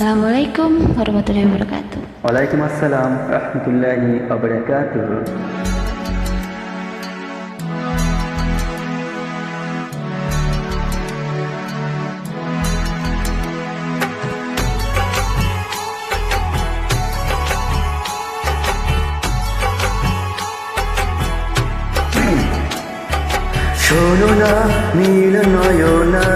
আসসালামু আলাইকুম রহমতুল্লাহি বরকাত ওয়ালাইকুম আসসালাম রহমতুল্লাহি আবরাকাতুহ শোনো না নীল নয়না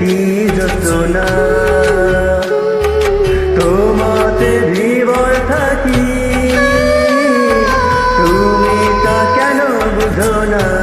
ধরালে যতনা। তোমাতে বিবর থাকি। তুমি তা কেন বুঝো না?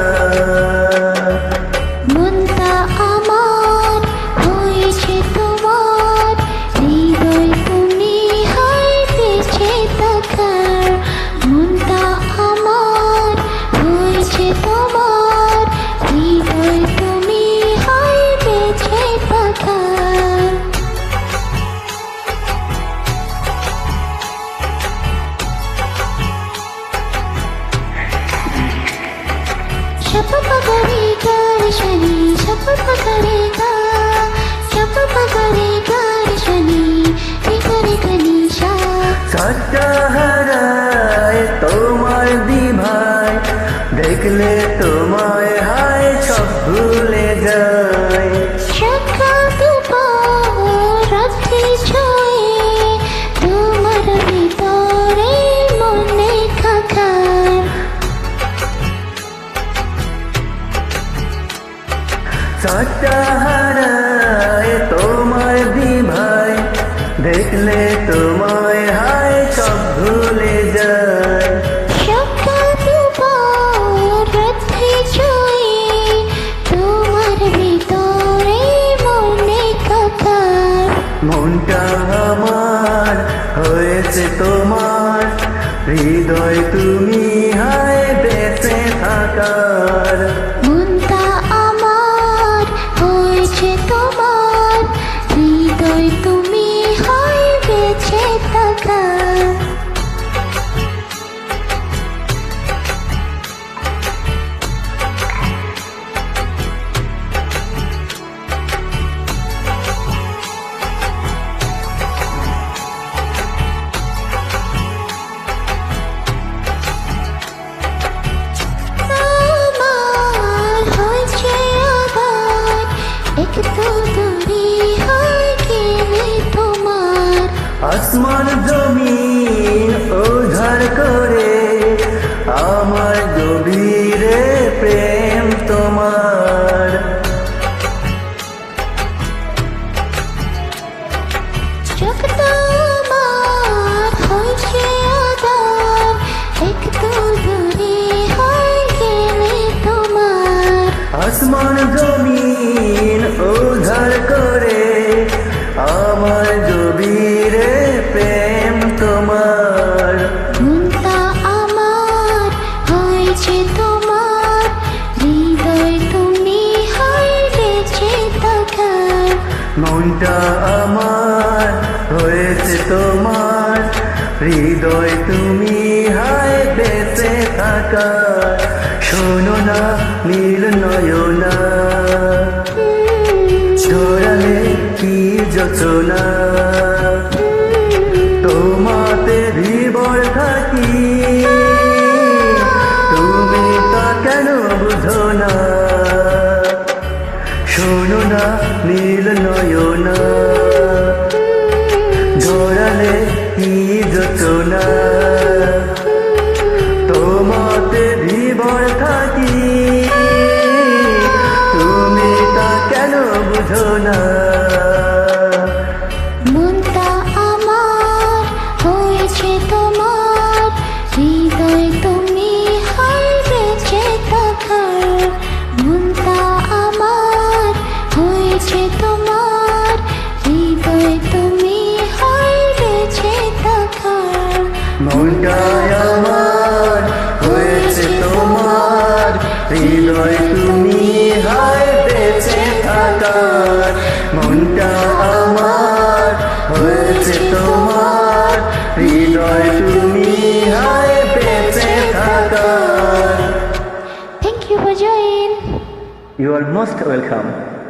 शपपगरे गारशनी शपपगरे गा शपपगरे गारशनी रे गणेशा সাতটা হারায় তোমার দিভাই দেখলে তোমায় সাতটা হারায় তোমার দিভাই দেখলে তোমায় হায় সব ভুলে যায়। মনে মনটা আমার হয়েছে তোমার হৃদয় তুমি হায় বেঁচে থাকার আসমান জমিন উধার করে আমার গভীরে প্রেম তোমার। চোখ তোমার হয়েছে আবার একটু দূরে হয় গেলে তোমার। আসমান জমিন মনটা আমার হয়েছে তোমার। হৃদয় তুমি হায় বেঁচে থাকা শোনো না, নীল নয়না। ছড়ালে কি যচনা? তোমাতে বিবর থাকি। তুমি তা কেন বুঝো না? শোনো না, নীল Nayana. You are most welcome.